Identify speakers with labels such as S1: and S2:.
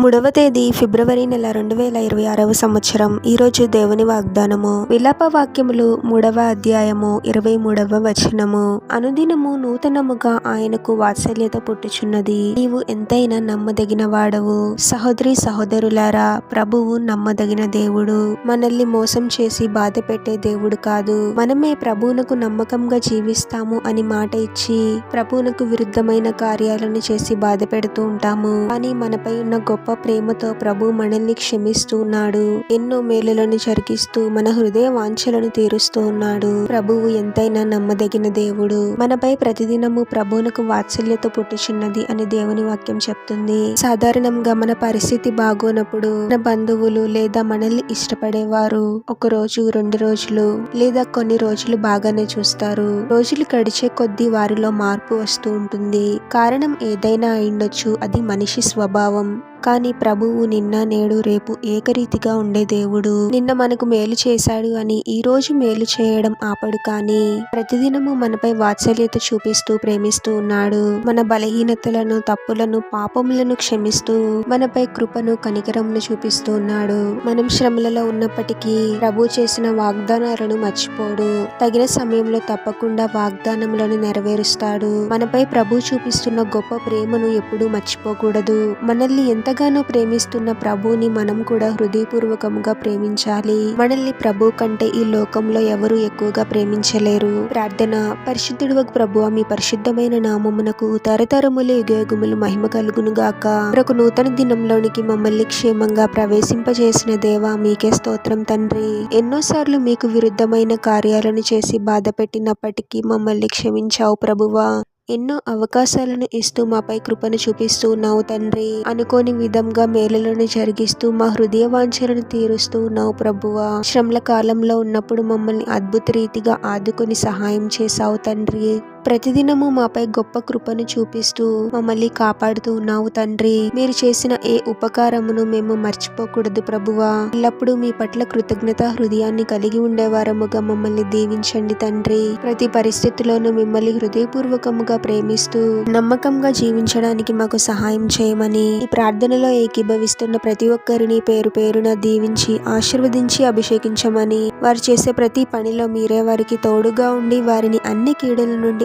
S1: మూడవ తేదీ ఫిబ్రవరి నెల రెండు వేల ఇరవై ఆరవ సంవత్సరం. ఈరోజు దేవుని వాగ్దానము. విలాప వాక్యములు మూడవ అధ్యాయము ఇరవై మూడవ వచనము. అనుదినము నూతనముగా ఆయనకు వాత్సల్యత పుట్టుచున్నది. నీవు ఎంతైనా నమ్మదగిన వాడవు. సహోదరి సహోదరులారా ప్రభువు నమ్మదగిన దేవుడు. మనల్ని మోసం చేసి బాధ పెట్టే దేవుడు కాదు. మనమే ప్రభువునకు నమ్మకంగా జీవిస్తాము అని మాట ఇచ్చి ప్రభువునకు విరుద్ధమైన కార్యాలను చేసి బాధ పెడుతూ ఉంటాము. కానీ మనపై ఉన్న గొప్ప ప్రేమతో ప్రభు మనల్ని క్షమిస్తూ ఉన్నాడు. ఎన్నో మేలులను జరిగిస్తూ మన హృదయ వాంఛలను తీరుస్తూ ఉన్నాడు. ప్రభువు ఎంతైనా నమ్మదగిన దేవుడు. మనపై ప్రతిదినము ప్రభువునకు వాత్సల్యత పుట్టుచున్నది అని దేవుని వాక్యం చెప్తుంది. సాధారణంగా మన పరిస్థితి బాగోనప్పుడు మన బంధువులు లేదా మనల్ని ఇష్టపడేవారు ఒక రోజు రెండు రోజులు లేదా కొన్ని రోజులు బాగానే చూస్తారు. రోజులు గడిచే కొద్దీ వారిలో మార్పు వస్తూ ఉంటుంది. కారణం ఏదైనా అయిండొచ్చు అది మనిషి స్వభావం. కానీ ప్రభువు నిన్న నేడు రేపు ఏకరీతిగా ఉండే దేవుడు. నిన్న మనకు మేలు చేశాడు అని ఈ రోజు మేలు చేయడం ఆపడు కానీ ప్రతిదినము మనపై వాత్సల్యత చూపిస్తూ ప్రేమిస్తూ ఉన్నాడు. మన బలహీనతలను తప్పులను పాపములను క్షమిస్తూ మనపై కృపను కనికరమును చూపిస్తూ ఉన్నాడు. మనం శ్రమలలో ఉన్నప్పటికీ ప్రభు చేసిన వాగ్దానాలను మర్చిపోడు. తగిన సమయంలో తప్పకుండా వాగ్దానములను నెరవేరుస్తాడు. మనపై ప్రభు చూపిస్తున్న గొప్ప ప్రేమను ఎప్పుడూ మర్చిపోకూడదు. మనల్ని ఎంత ఎంతగానో ప్రేమిస్తున్న ప్రభుని మనం కూడా హృదయపూర్వకంగా ప్రేమించాలి. మనల్ని ప్రభు కంటే ఈ లోకంలో ఎవరు ఎక్కువగా ప్రేమించలేరు. ప్రార్థన. పరిశుద్ధుడు ప్రభు మీ పరిశుద్ధమైన నామమునకు తరతరములు యుగయుగములు మహిమ కలుగును గాక మరొక నూతన దినంలోనికి మమ్మల్ని క్షేమంగా ప్రవేశింపజేసిన దేవా మీకే స్తోత్రం తండ్రి. ఎన్నోసార్లు మీకు విరుద్ధమైన కార్యాలను చేసి బాధ పెట్టినప్పటికీ మమ్మల్ని క్షమించావు ప్రభువా. ఎన్నో అవకాశాలను ఇస్తూ మాపై కృపను చూపిస్తూ ఉన్నావు తండ్రి. అనుకోని విధంగా మేలులను జరిగిస్తూ మా హృదయ వాంఛలను తీరుస్తూ ఉన్నావు ప్రభువా. శ్రమల కాలంలో ఉన్నప్పుడు మమ్మల్ని అద్భుత రీతిగా ఆదుకొని సహాయం చేశావు తండ్రి. ప్రతిదినము మాపై గొప్ప కృపను చూపిస్తూ మమ్మల్ని కాపాడుతూ ఉన్నావు తండ్రి. మీరు చేసిన ఏ ఉపకారమును మేము మర్చిపోకూడదు ప్రభువా. ఎల్లప్పుడూ మీ పట్ల కృతజ్ఞత హృదయాన్ని కలిగి ఉండేవారముగా మమ్మల్ని దీవించండి తండ్రి. ప్రతి పరిస్థితిలోనూ మిమ్మల్ని హృదయపూర్వకముగా ప్రేమిస్తూ నమ్మకంగా జీవించడానికి మాకు సహాయం చేయమని ఈ ప్రార్థనలో ఏకీభవిస్తున్న ప్రతి ఒక్కరిని పేరు పేరున దీవించి ఆశీర్వదించి అభిషేకించమని వారు చేసే ప్రతి పనిలో మీరే వారికి తోడుగా ఉండి వారిని అన్ని కీడల నుండి